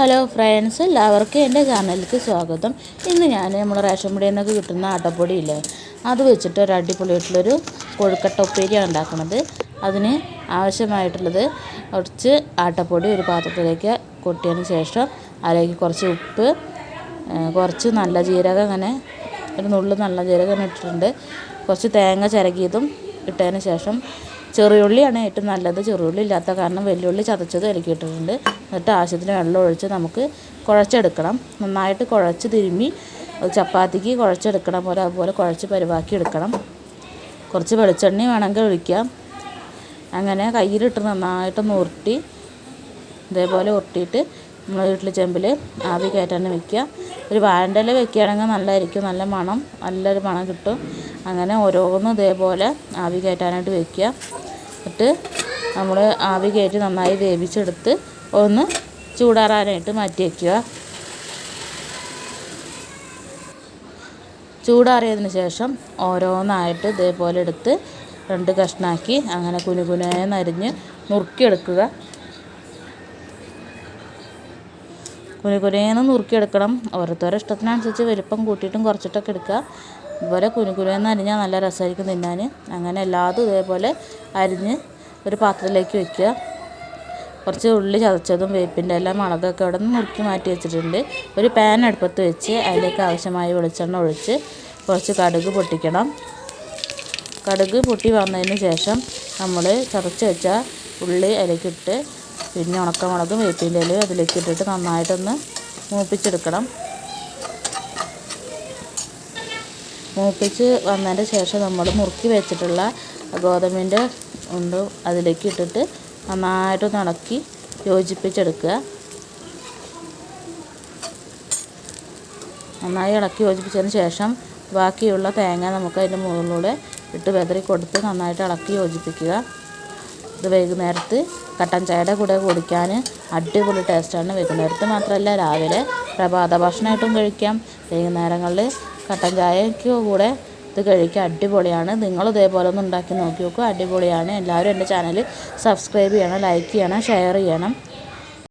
Hello friends എല്ലാവർക്കും എന്റെ ചാനലിലേക്ക് സ്വാഗതം. ഇന്ന് ഞാൻ നമ്മൾ റേഷൻ പടിയിൽ നിന്നൊക്കെ കിട്ടുന്ന ഇല്ലേ അത് വെച്ചിട്ട് ഒരു അടിപൊളിയായിട്ടുള്ളൊരു കൊഴുക്കട്ട ഉപ്പേരിയാണ് ഉണ്ടാക്കുന്നത് അതിന് ആവശ്യമായിട്ടുള്ളത് കുറച്ച് ആട്ടപ്പൊടി ഒരു പാത്രത്തിലേക്ക് കൊട്ടിയതിന് ശേഷം അതിലേക്ക് കുറച്ച് ഉപ്പ് കുറച്ച് നല്ല ജീരകം അങ്ങനെ ഒരു നുള്ളു നല്ല ജീരകം ഇട്ടിട്ടുണ്ട്. കുറച്ച് തേങ്ങ ചിരകിയതും ഇട്ടതിന് ശേഷം ചെറിയുള്ളിയാണ് ഏറ്റവും നല്ലത്. ചെറിയുള്ളി ഇല്ലാത്ത കാരണം വെല്ലുള്ളി ചതച്ചത് ഇട്ടിട്ടുണ്ട് എന്നിട്ട് ആവശ്യത്തിന് വെള്ളം ഒഴിച്ച് നമുക്ക് കുഴച്ചെടുക്കണം. നന്നായിട്ട് കുഴച്ച് തിരുമ്മി ചപ്പാത്തിക്ക് കുഴച്ചെടുക്കണം പോലെ അതുപോലെ കുഴച്ച് പരിവാക്കി എടുക്കണം. കുറച്ച് വെളിച്ചെണ്ണ വേണമെങ്കിൽ ഒഴിക്കാം. അങ്ങനെ കയ്യിലിട്ട് നന്നായിട്ട് ഉരുട്ടി ഇതേപോലെ ഉരുട്ടിയിട്ട് നമ്മൾ വീട്ടിൽ ചെമ്പിൽ ആവി കയറ്റാൻ വെക്കുക. ഒരു വാഴന്റെ ഇല വെക്കുകയാണെങ്കിൽ നല്ലതായിരിക്കും. നല്ല മണം നല്ലൊരു മണം കിട്ടും. അങ്ങനെ ഓരോന്നും ഇതേപോലെ ആവി കയറ്റാനായിട്ട് വെക്കുക. എന്നിട്ട് നമ്മൾ ആവി കയറ്റി നന്നായി വേവിച്ചെടുത്ത് ഒന്ന് ചൂടാറാനായിട്ട് മാറ്റി വയ്ക്കുക. ചൂടാറിയതിന് ശേഷം ഓരോന്നായിട്ട് ഇതേപോലെ എടുത്ത് രണ്ട് കഷ്ണാക്കി അങ്ങനെ കുനുകുനേന്ന് അരിഞ്ഞ് നുറുക്കിയെടുക്കുക. കുനുകുനേന്ന് നുറുക്കിയെടുക്കണം. ഓരോരുത്തരുടെ ഇഷ്ടത്തിനനുസരിച്ച് വലിപ്പം കൂട്ടിയിട്ടും കുറച്ചിട്ടൊക്കെ എടുക്കുക. ഇതുപോലെ കുനുകുനേന്ന് അരിഞ്ഞാൽ നല്ല രസമായിരിക്കും തിന്നാൻ. അങ്ങനെ എല്ലാതും ഇതേപോലെ അരിഞ്ഞ് ഒരു പാത്രത്തിലേക്ക് വെക്കുക. കുറച്ച് ഉള്ളി ചതച്ചതും വേപ്പിന്റെ എല്ലാം മുളകൊക്കെ അവിടെ നിന്ന് മുറുക്കി മാറ്റി വെച്ചിട്ടുണ്ട്. ഒരു പാൻ അടുപ്പത്ത് വെച്ച് അതിലേക്ക് ആവശ്യമായ വെളിച്ചെണ്ണ ഒഴിച്ച് കുറച്ച് കടുക് പൊട്ടിക്കണം. കടുക് പൊട്ടി വന്നതിന് ശേഷം നമ്മൾ ചതച്ച് വെച്ച ഉള്ളി അതിലേക്കിട്ട് പിന്നെ ഉണക്കമുളകും വേപ്പിന്റെ അതിലേക്ക് ഇട്ടിട്ട് നന്നായിട്ടൊന്ന് മൂപ്പിച്ചെടുക്കണം. മൂപ്പിച്ച് വന്നതിന്റെ ശേഷം നമ്മൾ മുറുക്കി വെച്ചിട്ടുള്ള ഗോതമ്പിന്റെ ഉണ്ട് അതിലേക്ക് ഇട്ടിട്ട് നന്നായിട്ടൊന്ന് ഇളക്കി യോജിപ്പിച്ചെടുക്കുക. നന്നായി ഇളക്കി യോജിപ്പിച്ചതിന് ശേഷം ബാക്കിയുള്ള തേങ്ങ നമുക്ക് അതിന്റെ മുകളിലൂടെ ഇട്ട് വെതറി കൊടുത്ത് നന്നായിട്ട് ഇളക്കി യോജിപ്പിക്കുക. ഇത് വൈകുന്നേരത്ത് കട്ടൻ ചായയുടെ കൂടെ കുടിക്കാൻ അടിപൊളി ടേസ്റ്റാണ് വൈകുന്നേരത്ത് മാത്രമല്ല രാവിലെ പ്രഭാത ഭക്ഷണമായിട്ടും കഴിക്കാം. വൈകുന്നേരങ്ങളിൽ കട്ടൻ ചായയ്ക്ക് കൂടെ ഇത് കഴിക്കുക അടിപൊളിയാണ്. നിങ്ങൾ ഇതേപോലെ ഒന്ന് ഉണ്ടാക്കി നോക്കി നോക്കുക അടിപൊളിയാണ്. എല്ലാവരും എന്റെ ചാനൽ സബ്സ്ക്രൈബ് ചെയ്യണം ലൈക്ക് ചെയ്യണം ഷെയർ ചെയ്യണം.